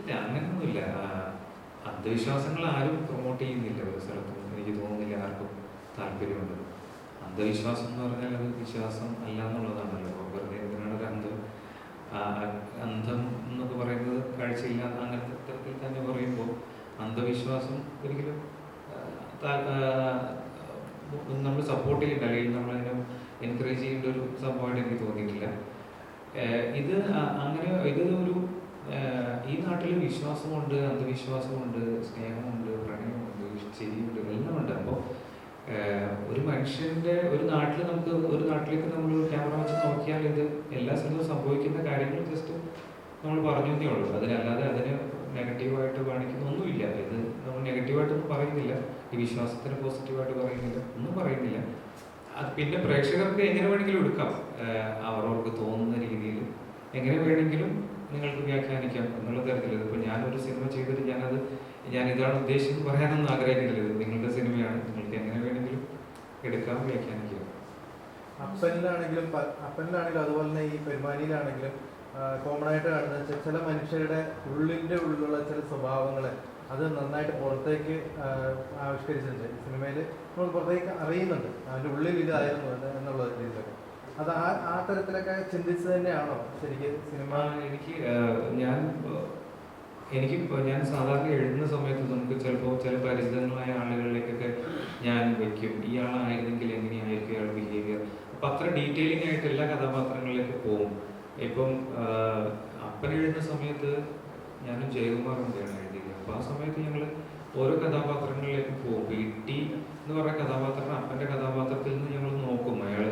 ഇല്ല അങ്ങനെയൊന്നുമില്ല അന്ധവിശ്വാസങ്ങൾ ആരും പ്രൊമോട്ട് ചെയ്യുന്നില്ല. ഒരു സ്ഥലത്തും എനിക്ക് തോന്നുന്നില്ല ആർക്കും താല്പര്യമുണ്ട്. അന്ധവിശ്വാസം എന്ന് പറഞ്ഞാൽ അത് വിശ്വാസം അല്ല എന്നുള്ളതാണല്ലോ. വെറുതെ എന്തിനാണ് ഒരു അന്ധം അന്ധം എന്നൊക്കെ പറയുന്നത് കാഴ്ചയില്ല അങ്ങനത്തെ തരത്തിൽ തന്നെ പറയുമ്പോൾ അന്ധവിശ്വാസം ഒരിക്കലും നമ്മൾ സപ്പോർട്ട് ചെയ്യേണ്ട അല്ലെങ്കിൽ നമ്മളതിനെ എൻകറേജ് ചെയ്യേണ്ട ഒരു സംഭവമായിട്ട് എനിക്ക് തോന്നിയിട്ടില്ല. ഇത് അങ്ങനെ ഇത് ഒരു ഈ നാട്ടിൽ വിശ്വാസമുണ്ട് അന്ധവിശ്വാസമുണ്ട് സ്നേഹമുണ്ട് പ്രണയമുണ്ട് ശരിയുണ്ട് എല്ലാം ഉണ്ട് അപ്പോൾ ഒരു മനുഷ്യന്റെ ഒരു നാട്ടിൽ നമുക്ക് ഒരു നാട്ടിലേക്ക് നമ്മൾ ക്യാമറ വെച്ച് നോക്കിയാൽ ഇത് എല്ലാ സ്ഥലത്തും സംഭവിക്കുന്ന കാര്യങ്ങൾ ജസ്റ്റ് നമ്മൾ പറഞ്ഞു എന്നേ ഉള്ളൂ. അതിനല്ലാതെ അതിന് നെഗറ്റീവായിട്ട് കാണിക്കുന്നൊന്നുമില്ല ഇത് നമ്മൾ നെഗറ്റീവായിട്ടൊന്നും പറയുന്നില്ല. ഈ വിശ്വാസത്തിന് പോസിറ്റീവായിട്ട് പറയുന്നില്ല. ഒന്നും പറയുന്നില്ല. പിന്നെ പ്രേക്ഷകർക്ക് എങ്ങനെ വേണമെങ്കിലും എടുക്കാം. അവരവർക്ക് തോന്നുന്ന രീതിയിൽ എങ്ങനെ വേണമെങ്കിലും നിങ്ങൾക്ക് വ്യാഖ്യാനിക്കാം എന്നുള്ള തരത്തിൽ ഇതിപ്പോൾ ഞാനൊരു സിനിമ ചെയ്തിട്ട് ഞാനത് ഞാൻ ഇതാണ് ഉദ്ദേശിച്ചത് പറയാനൊന്നും ആഗ്രഹിക്കുന്നില്ല. നിങ്ങളുടെ സിനിമയാണ്. നിങ്ങൾക്ക് എങ്ങനെ വേണമെങ്കിലും എടുക്കാം വ്യാഖ്യാനിക്കാം. അപ്പനിലാണെങ്കിലും അപ്പനിലാണെങ്കിലും അതുപോലെ തന്നെ ഈ പെരുമാനിയിലാണെങ്കിലും കോമൺ ആയിട്ട് കാണുന്ന ചില മനുഷ്യരുടെ ഉള്ളിന്റെ ഉള്ളിലുള്ള ചില സ്വഭാവങ്ങളെ അത് നന്നായിട്ട് പുറത്തേക്ക് ആവിഷ്കരിച്ചിട്ടുണ്ട്. സിനിമയിൽ നമ്മൾ പുറത്തേക്ക് അറിയുന്നുണ്ട്. അതിന്റെ ഉള്ളിൽ ഇതായിരുന്നു എന്ന് എന്നുള്ള രീതിയിലൊക്കെ. അത് ആ ആ തരത്തിലൊക്കെ ചിന്തിച്ച് തന്നെയാണോ ശരിക്കും സിനിമ? എനിക്ക് ഞാൻ എനിക്ക് ഞാൻ സാധാരണ എഴുതുന്ന സമയത്ത് നമുക്ക് ചിലപ്പോൾ ചില പരിചിതങ്ങളായ ആളുകളിലേക്കൊക്കെ ഞാൻ വെക്കും ഇയാളായിരുന്നെങ്കിൽ എങ്ങനെയായിരിക്കും ഇയാൾ ബിഹേവിയർ അപ്പം അത്ര ഡീറ്റെയിലിംഗ് ആയിട്ട് എല്ലാ കഥാപാത്രങ്ങളിലേക്ക് പോകും. ഇപ്പം അപ്പൻ എഴുതുന്ന സമയത്ത് ഞാനും ജയകുമാറും കൂടെയാണ് എഴുതിയത്. അപ്പോൾ ആ സമയത്ത് ഞങ്ങൾ ഓരോ കഥാപാത്രങ്ങളിലേക്ക് പോകും. ബി ടി എന്ന് പറഞ്ഞ കഥാപാത്രം അപ്പന്റെ കഥാപാത്രത്തിൽ നിന്ന് ഞങ്ങൾ നോക്കും. അയാൾ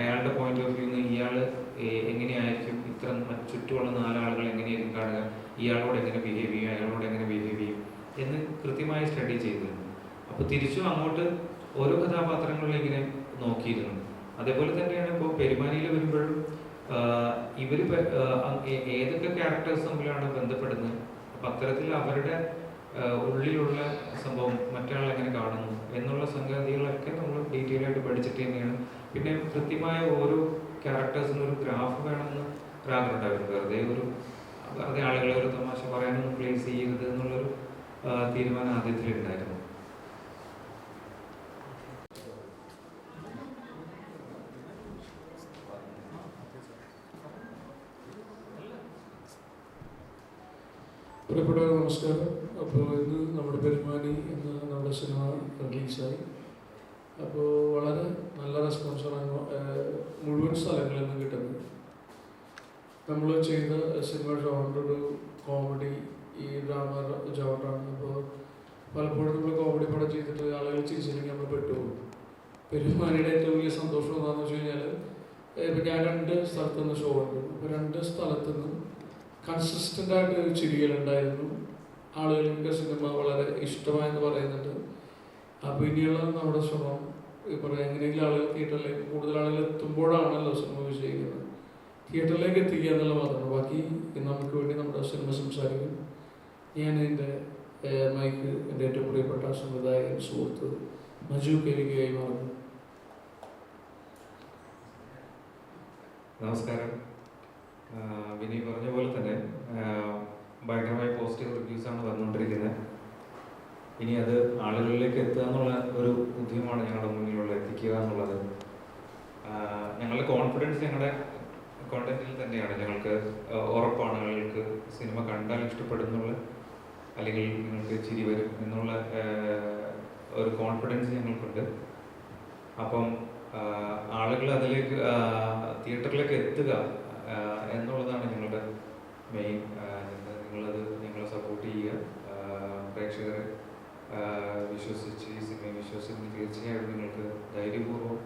അയാളുടെ പോയിന്റ് ഓഫ് വ്യൂന്ന് ഇയാൾ എങ്ങനെയായിരിക്കും? ഇത്ര ചുറ്റുമുള്ള നാലാളുകൾ എങ്ങനെയായിരിക്കും കാണുക? ഇയാളോട് എങ്ങനെ ബിഹേവ് ചെയ്യും? അയാളോട് എങ്ങനെ ബിഹേവ് ചെയ്യും? എന്ന് കൃത്യമായി സ്റ്റഡി ചെയ്തിരുന്നു. അപ്പോൾ തിരിച്ചും അങ്ങോട്ട് ഓരോ കഥാപാത്രങ്ങളിലും ഇങ്ങനെ നോക്കിയിരുന്നു. അതേപോലെ തന്നെയാണ് ഇപ്പോൾ പെരുമാനിയിൽ വരുമ്പോഴും ഇവർ ഏതൊക്കെ ക്യാരക്ടേഴ്സ് തമ്മിലാണ് ബന്ധപ്പെടുന്നത്? അപ്പം അത്തരത്തിൽ അവരുടെ ഉള്ളിലുള്ള സംഭവം മറ്റൊരാൾ എങ്ങനെ കാണുന്നു എന്നുള്ള സംഗതികളൊക്കെ നമ്മൾ ഡീറ്റെയിൽ ആയിട്ട് പഠിച്ചിട്ട് തന്നെയാണ്. പിന്നെ കൃത്യമായ ഓരോ ക്യാരക്ടേഴ്സിനും ഒരു ഗ്രാഫ് വേണമെന്ന് ഒരാഗ്രഹം ഉണ്ടായിരുന്നു വെറുതെ ഒരു വെറുതെ ആളുകളെ ഒരു തമാശ പറയാനൊന്നും പ്ലേസ് ചെയ്യരുത് എന്നുള്ളൊരു തീരുമാനം ആദ്യത്തിലുണ്ടായിരുന്നു. പ്രിയപ്പെട്ടവരെ നമസ്കാരം. അപ്പോൾ ഇന്ന് നമ്മുടെ പെരുമാനി എന്ന നമ്മുടെ സിനിമ റിലീസായി. അപ്പോൾ വളരെ നല്ല റെസ്പോൺസാണ് മുഴുവൻ സ്ഥലങ്ങളിൽ നിന്ന് കിട്ടുന്നത്. നമ്മൾ ചെയ്ത സിനിമ ജോണർ ഒരു കോമഡി ഈ ഡ്രാമ ജോണറാണ് അപ്പോൾ പലപ്പോഴും നമ്മൾ കോമഡി പടം ചെയ്തിട്ട് ആളുകൾ ചിരിച്ചില്ലെങ്കിൽ നമ്മൾ പെട്ടുപോകും. പെരുമാനിയുടെ ഏറ്റവും വലിയ സന്തോഷം എന്താണെന്ന് വെച്ച് കഴിഞ്ഞാൽ ഇപ്പം ഞാൻ രണ്ട് സ്ഥലത്തുനിന്ന് ഷോ ഉണ്ട് അപ്പോൾ രണ്ട് സ്ഥലത്ത് നിന്നും കൺസിസ്റ്റന്റ് ആയിട്ട് ഒരു ചിരികളുണ്ടായിരുന്നു ആളുകൾക്ക് സിനിമ വളരെ ഇഷ്ടമായെന്ന് പറയുന്നുണ്ട്. അപ്പോൾ ഇനിയുള്ള നമ്മുടെ ശ്രമം ഇപ്പം എങ്ങനെയെങ്കിലും ആളുകൾ തിയേറ്ററിലേക്ക് കൂടുതൽ ആളുകൾ എത്തുമ്പോഴാണല്ലോ സിനിമ വിജയിക്കുന്നത്. തിയേറ്ററിലേക്ക് എത്തിക്കുക എന്നുള്ള മാത്രമാണ് ബാക്കി നമുക്ക് വേണ്ടി നമ്മുടെ സിനിമ സംസാരിക്കും. ഞാൻ എന്റെ മൈക്ക് എന്റെ ഏറ്റവും പ്രിയപ്പെട്ട സംവിധായകൻ സുഹൃത്ത് മജു കേരികയായി മാറുന്നു. നമസ്കാരം. വിനി പറഞ്ഞ പോലെ തന്നെ ഭയങ്കരമായ പോസിറ്റീവ് റിവ്യൂസ് ആണ് വന്നുകൊണ്ടിരിക്കുന്നത്. ഇനി അത് ആളുകളിലേക്ക് എത്തുക എന്നുള്ള ഒരു ഉദ്യമമാണ് ഞങ്ങളുടെ മുന്നിലുള്ള എത്തിക്കുക എന്നുള്ളത്. ഞങ്ങളുടെ കോൺഫിഡൻസ് ഞങ്ങളുടെ കോണ്ടന്റിൽ തന്നെയാണ്. ഞങ്ങൾക്ക് ഉറപ്പാണ് ആളുകൾക്ക് സിനിമ കണ്ടാൽ ഇഷ്ടപ്പെടുന്നുള്ള അല്ലെങ്കിൽ നിങ്ങൾക്ക് ചിരി വരും എന്നുള്ള ഒരു കോൺഫിഡൻസ് ഞങ്ങൾക്കുണ്ട്. അപ്പം ആളുകൾ അതിലേക്ക് തിയേറ്ററിലേക്ക് എത്തുക എന്നുള്ളതാണ് നിങ്ങളുടെ മെയിൻ നിങ്ങളത് ഞങ്ങളെ സപ്പോർട്ട് ചെയ്യുക. പ്രേക്ഷകരെ വിശ്വസിച്ച് ഈ സിനിമയെ വിശ്വസിച്ച് തീർച്ചയായും നിങ്ങൾക്ക് ധൈര്യപൂർവം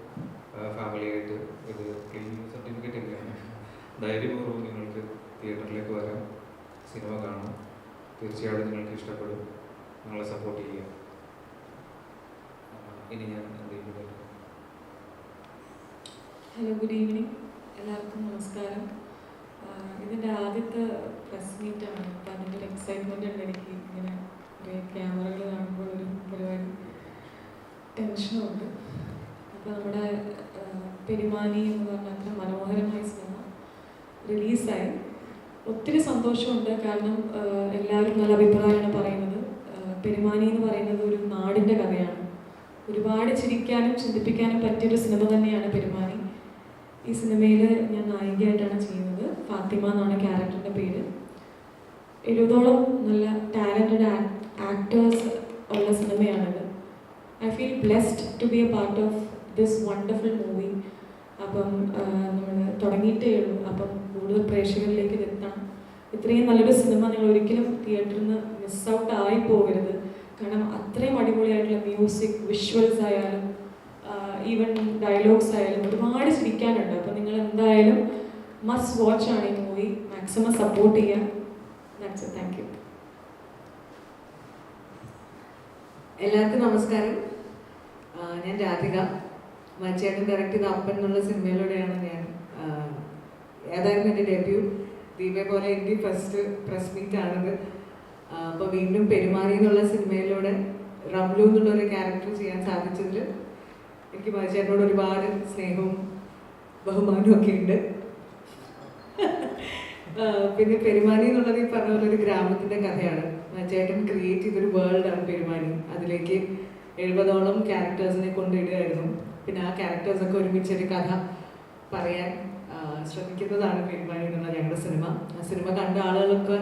ഫാമിലിയായിട്ട് ഇത് ക്ലീനിങ് സർട്ടിഫിക്കറ്റ് ഒക്കെയാണ് ധൈര്യപൂർവം നിങ്ങൾക്ക് തിയേറ്ററിലേക്ക് വരാം. സിനിമ കാണാം. തീർച്ചയായിട്ടും നിങ്ങൾക്ക് ഇഷ്ടപ്പെടും. നിങ്ങളെ സപ്പോർട്ട് ചെയ്യുക. ഇനി ഞാൻ ഹലോ ഗുഡ് ഈവനിങ് എല്ലാവർക്കും നമസ്കാരം. ഇതിന്റെ ആദ്യത്തെ പ്രസ് മീറ്റാണ് അപ്പം അതിന്റെ ഒരു എക്സൈറ്റ്മെന്റ് ഉണ്ട് എനിക്ക്. ഇങ്ങനെ കുറേ ക്യാമറകൾ കാണുമ്പോൾ ഒരു പരിപാടി ടെൻഷനുണ്ട് അപ്പോൾ നമ്മുടെ പെരുമാനി എന്ന് പറഞ്ഞ അത്ര മനോഹരമായ സിനിമ റിലീസായി ഒത്തിരി സന്തോഷമുണ്ട്. കാരണം എല്ലാവരും നല്ല അഭിപ്രായമാണ് പറയുന്നത്. പെരുമാനി എന്ന് പറയുന്നത് ഒരു നാടിന്റെ കഥയാണ്. ഒരുപാട് ചിരിക്കാനും ചിന്തിപ്പിക്കാനും പറ്റിയൊരു സിനിമ തന്നെയാണ് പെരുമാനി. ഈ സിനിമയിൽ ഞാൻ നായികയായിട്ടാണ് ചെയ്യുന്നത്. ഫാത്തിമ എന്നാണ് ക്യാരക്ടറിന്റെ പേര്. എഴുപതോളം നല്ല ടാലന്റഡ് ആക്ടേഴ്സ് ഉള്ള സിനിമയാണിത്. I feel blessed to be a part of this wonderful movie. അപ്പം നമ്മൾ തുടങ്ങിയിട്ടേ ഉള്ളൂ. അപ്പം കൂടുതൽ പ്രേക്ഷകരിലേക്ക് എത്തണം. ഇത്രയും നല്ലൊരു സിനിമ നിങ്ങൾ ഒരിക്കലും തിയേറ്ററിൽ നിന്ന് മിസ് ആയി പോകരുത്. കാരണം അത്രയും അടിപൊളിയായിട്ടുള്ള മ്യൂസിക് വിഷ്വൽസ് ആയാലും ഈവൻ ഡയലോഗ്സ് ആയാലും ഒരുപാട് ചിരിക്കാനുണ്ട്. അപ്പം നിങ്ങൾ എന്തായാലും മസ്റ്റ് വാച്ച് ആണ് ഈ മൂവി മാക്സിമം സപ്പോർട്ട് ചെയ്യാൻ. ദാറ്റ്സ് താങ്ക് യു എല്ലാവർക്കും നമസ്കാരം. ഞാൻ രാധിക. മച്ചേട്ടൻ ഡയറക്ട് ചെയ്ത അപ്പൻ എന്നുള്ള സിനിമയിലൂടെയാണ് ഞാൻ ഏതായിരുന്നു എന്റെ ഡെബ്യൂ ദീപെ പോലെ എനിക്ക് ഫസ്റ്റ് പ്രസ് മീറ്റ് ആണത്. അപ്പോൾ വീണ്ടും പെരുമാറി എന്നുള്ള സിനിമയിലൂടെ റംലു എന്നുള്ള ഒരു ക്യാരക്ടർ ചെയ്യാൻ സാധിച്ചതിൽ എനിക്ക് മച്ചേട്ടനോട് ഒരുപാട് സ്നേഹവും ബഹുമാനവും ഒക്കെ ഉണ്ട്. പിന്നെ പെരുമാനി എന്നുള്ളത് ഈ പറഞ്ഞ പോലെ ഒരു ഗ്രാമത്തിന്റെ കഥയാണ്. ചേട്ടൻ ക്രിയേറ്റ് ചെയ്തൊരു വേൾഡാണ് പെരുമാനി. അതിലേക്ക് എഴുപതോളം ക്യാരക്ടേഴ്സിനെ കൊണ്ടിടുകയായിരുന്നു. പിന്നെ ആ ക്യാരക്ടേഴ്സൊക്കെ ഒരുമിച്ചൊരു കഥ പറയാൻ ശ്രമിക്കുന്നതാണ് പെരുമാനി എന്നുള്ള ഞങ്ങളുടെ സിനിമ. ആ സിനിമ കണ്ട ആളുകളൊക്കെ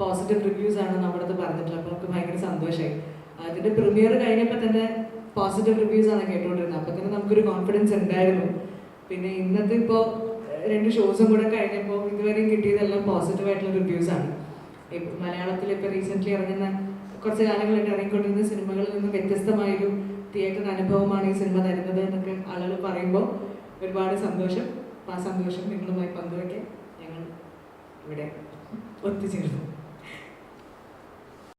പോസിറ്റീവ് റിവ്യൂസ് ആണ് നമ്മുടെ അടുത്ത് പറഞ്ഞിട്ടുള്ളത്. അപ്പോൾ നമുക്ക് ഭയങ്കര സന്തോഷമായി. അതിന്റെ പ്രീമിയർ കഴിഞ്ഞപ്പോൾ തന്നെ പോസിറ്റീവ് റിവ്യൂസ് ആണ് കേട്ടുകൊണ്ടിരുന്നത്. അപ്പോൾ തന്നെ നമുക്കൊരു കോൺഫിഡൻസ് ഉണ്ടായിരുന്നു. പിന്നെ ഇന്നത്തെ ഇപ്പോൾ രണ്ട് ഷോസും കൂടെ കഴിഞ്ഞപ്പോൾ ഇതുവരെയും കിട്ടിയതെല്ലാം പോസിറ്റീവ് ആയിട്ടുള്ള റിവ്യൂസ് ആണ്. ഇപ്പം മലയാളത്തിൽ ഇപ്പോൾ റീസെന്റ്ലി ഇറങ്ങുന്ന കുറച്ച് കാലങ്ങളായിട്ട് ഇറങ്ങിക്കൊണ്ടിരുന്ന സിനിമകളിൽ നിന്ന് വ്യത്യസ്തമായൊരു തിയേറ്റർ അനുഭവമാണ് ഈ സിനിമ തരുന്നത് എന്നൊക്കെ ആളുകൾ പറയുമ്പോൾ ഒരുപാട് സന്തോഷം. ആ സന്തോഷം നിങ്ങളുമായി പങ്കുവയ്ക്കാൻ ഞങ്ങൾ ഇവിടെ ഒത്തുചേർന്നു.